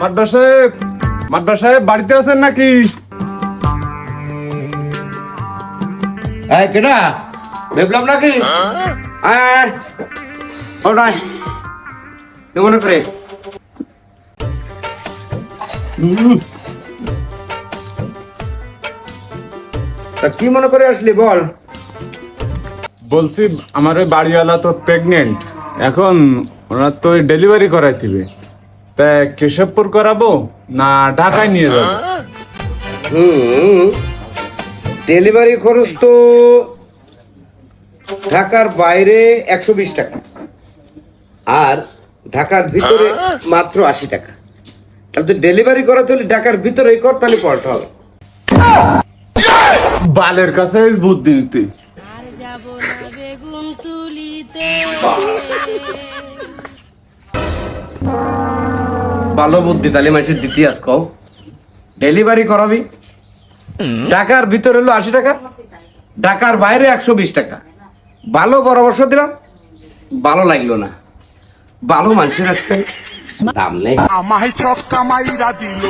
মাদ্রাস সাহেব মাদ্রাস সাহেব বাড়িতে আছেন নাকি? এই কেডা? নাকি? আয় মনে করে। তা কি মনে করে আসলি বল। বলছি আমার ওই বাড়িওয়ালা তো প্রেগনেন্ট এখন ওনার তো ডেলিভারি করাইতিবে। তা কেশবপুর করাবো না ঢাকায় নিয়ে যাব? হুম। ডেলিভারি খরচ তো ঢাকার বাইরে একশো বিশ টাকা। আর ঢাকার ভিতরে মাত্র আশি টাকা। তাহলে তো ডেলিভারি করাতে হলে ঢাকার ভিতরেই কর তাহলে পল্ট হবে। বালের কাছে বুদ্ধি নিতে। ভালো বুদ্ধি তাহলে দিতে আস কও। ডেলিভারি করাবি? ঢাকার ভিতরে হলো আশি টাকা ঢাকার বাইরে একশো বিশ টাকা। ভালো পরামর্শ দিলাম ভালো লাগল না। ভালো মানুষের আজকাল দাম নেই। আমায় ছক্কা মাইরা দিল।